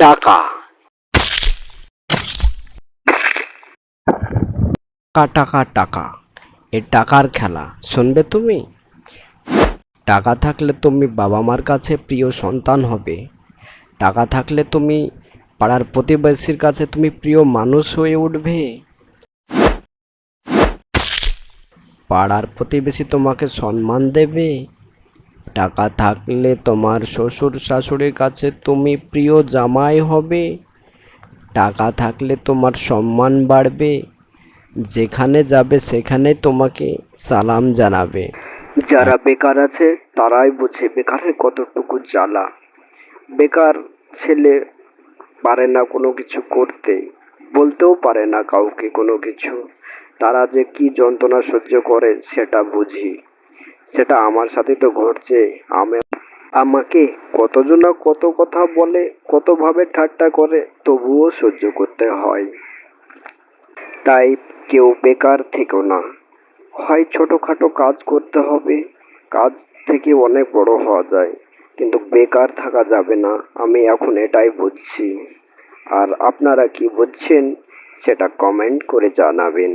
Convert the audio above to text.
টাকা টাকা টাকা টাকা। এ টাকার খেলা, শুনবে তুমি? টাকা থাকলে তুমি বাবা মার কাছে প্রিয় সন্তান হবে। টাকা থাকলে তুমি পাড়ার প্রতিবেশীর কাছে তুমি প্রিয় মানুষ হয়ে উঠবে। পাড়ার প্রতিবেশী তোমাকে সম্মান দেবে। টাকা থাকলে তোমার শ্বশুর শাশুড়ির কাছে তুমি প্রিয় জামাই হবে। টাকা থাকলে তোমার সম্মান বাড়বে। যেখানে যাবে সেখানে তোমাকে সালাম জানাবে। যারা বেকার আছে তারাই বুঝে বেকারের কতটুকু জ্বালা। বেকার ছেলে পারে না কোনো কিছু করতে, বলতেও পারে না কাউকে কোনো কিছু। তারা যে কি যন্ত্রণা সহ্য করে সেটা বুঝি। সেটা আমার সাথে তো ঘটছে। আমি আমাকে কতজন কত কথা বলে, কতভাবে ঠাট্টা করে, তবুও সহ্য করতে হয়। তাই কেউ বেকার থেকো না। হয় ছোটোখাটো কাজ করতে হবে। কাজ থেকে অনেক বড় হওয়া যায়, কিন্তু বেকার থাকা যাবে না। আমি এখন এটাই বুঝছি। আর আপনারা কি বুঝছেন, সেটা কমেন্ট করে জানাবেন।